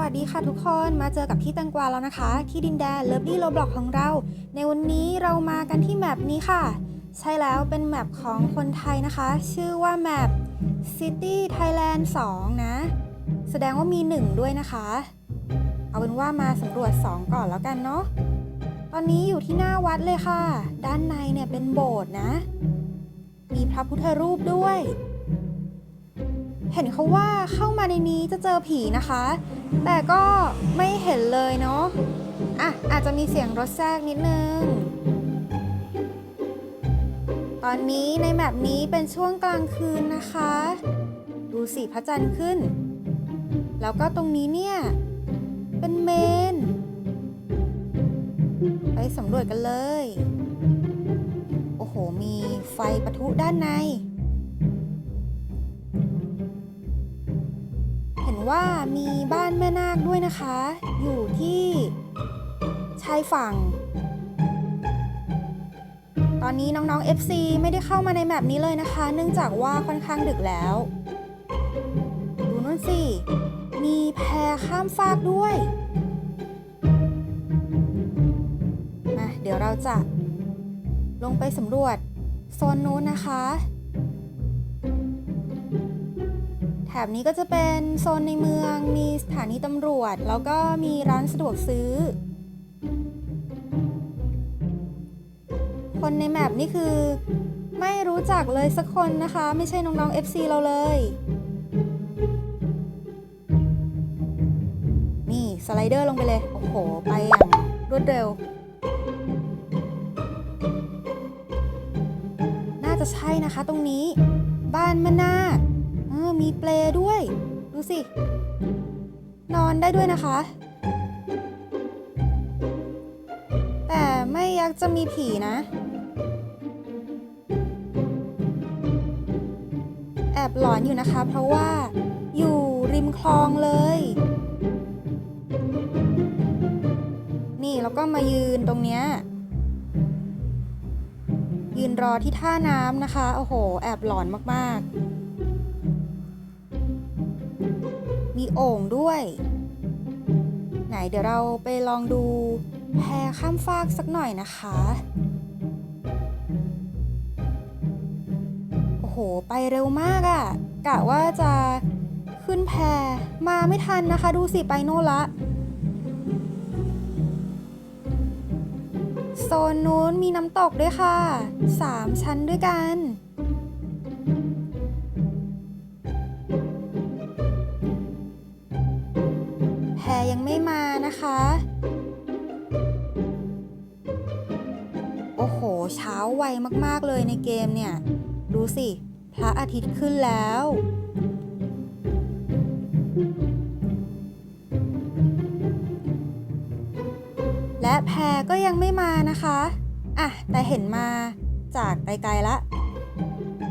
วัสดีค่ะทุกคนมาเจอกับพี่แตงกวาแล้วนะคะ ที่ดินแดนเลิฟลี่โรบล็อกของเรา ในวันนี้เรามากันที่แมปนี้ค่ะ ใช่แล้วเป็นแมปของคนไทยนะคะ ชื่อว่าแมป City Thailand 2 นะ แสดงว่ามี 1 ด้วยนะคะ เอาเป็นว่ามาสำรวจ 2 ก่อนแล้วกันเนาะตอนนี้อยู่ที่หน้าวัดเลยค่ะ ด้านในเนี่ยเป็นโบสถ์นะ มีพระพุทธรูปด้วย เห็นเขาว่าเข้ามาในนี้จะเจอผีนะคะ แต่ก็ไม่เห็นเลยเนาะอะอาจจะมีเสียงรถแทรกนิดนึง ตอนนี้ในแมปนี้เป็นช่วงกลางคืนนะคะ ดูสิพระจันทร์ขึ้น แล้วก็ตรงนี้เนี่ย เป็นเมน ไปสำรวจกันเลย โอ้โห มีไฟปะทุด้านใน ว่ามีบ้านแม่นาคด้วยนะคะ อยู่ที่ชายฝั่ง ตอนนี้น้องๆ FC ไม่ได้เข้ามาในแมปนี้เลยนะคะ เนื่องจากว่าค่อนข้างดึกแล้ว ดูนู่นสิ มีแพข้ามฟากด้วยมาเดี๋ยวเราจะลงไปสำรวจโซนนู้นนะคะ บนี้ก็จะเป็นโซนในเมือง มีสถานีตำรวจ แล้วก็มีร้านสะดวกซื้อ คนในแมปนี่คือ ไม่รู้จักเลยสักคนนะคะ ไม่ใช่น้องๆ FC เราเลย นี่สไลเดอร์ลงไปเลย โอ้โห ไปอย่างรวดเร็ว น่าจะใช่นะคะตรงนี้ บ้านม่นาคเออมีเปลด้วย ดูสิ นอนได้ด้วยนะคะ แต่ไม่ยักจะมีผีนะ แอบหลอนอยู่นะคะ เพราะว่าอยู่ริมคลองเลย นี่แล้วก็มายืนตรงเนี้ยยืนรอที่ท่าน้ำนะคะ โอ้โห แอบหลอนมากๆ มีโอ่งด้วย ไหนเดี๋ยวเราไปลองดูแพข้ามฟากสักหน่อยนะคะ โอ้โห ไปเร็วมากอะ่ะกะว่าจะขึ้นแพมาไม่ทันนะคะ ดูสิไปโน่นละโซนนู้นมีน้ำตกด้วยค่ะสามชั้นด้วยกัน ยังไม่มานะคะ โอ้โห เช้าไวมากๆเลยในเกมเนี่ย ดูสิ พระอาทิตย์ขึ้นแล้ว และแพรก็ยังไม่มานะคะ อะ แต่เห็นมาจากไกลๆละ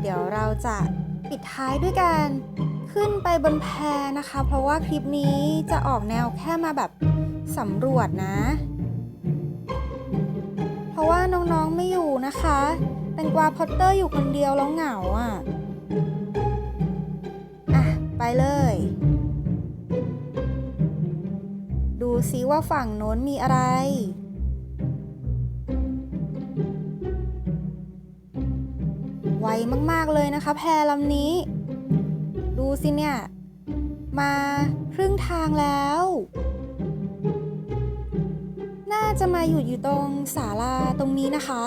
เดี๋ยวเราจะปิดท้ายด้วยการ ขึ้นไปบนแพนะคะ เพราะว่าคลิปนี้จะออกแนวแค่มาแบบสำรวจนะ เพราะว่าน้องๆไม่อยู่นะคะแตงกวาพอตเตอร์อยู่คนเดียวแล้วเหงาอะ อะ ไปเลย ดูซิว่าฝั่งโน้นมีอะไรไวมาก ๆ เลยนะคะ แพลำนี้ ดูสิเนี่ย มาครึ่งทางแล้ว น่าจะมาอยู่อยู่ตรงศาลาตรงนี้นะคะ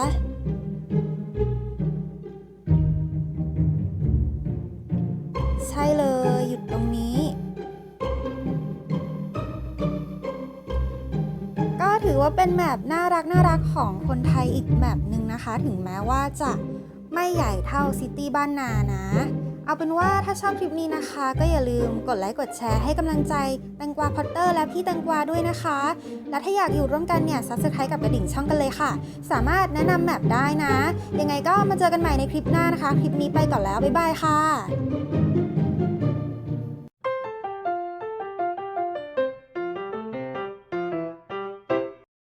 ใช่เลยหยุดตรงนี้ ก็ถือว่าเป็นแมปน่ารักน่ารักของคนไทยอีกแมปหนึ่งนะคะ ถึงแม้ว่าจะไม่ใหญ่เท่าซิตี้บ้านนานะ เอาเป็นว่าถ้าชอบคลิปนี้นะคะ ก็อย่าลืมกดไลค์กดแชร์ให้กำลังใจแตงกวาพอตเตอร์และพี่แตงกวาด้วยนะคะ และถ้าอยากอยู่ร่วมกันเนี่ยซับสไครต์กับกระดิ่งช่องกันเลยค่ะ สามารถแนะนำแมปได้นะ ยังไงก็มาเจอกันใหม่ในคลิปหน้านะคะ คลิปนี้ไปก่อนแล้ว บ๊ายบายค่ะ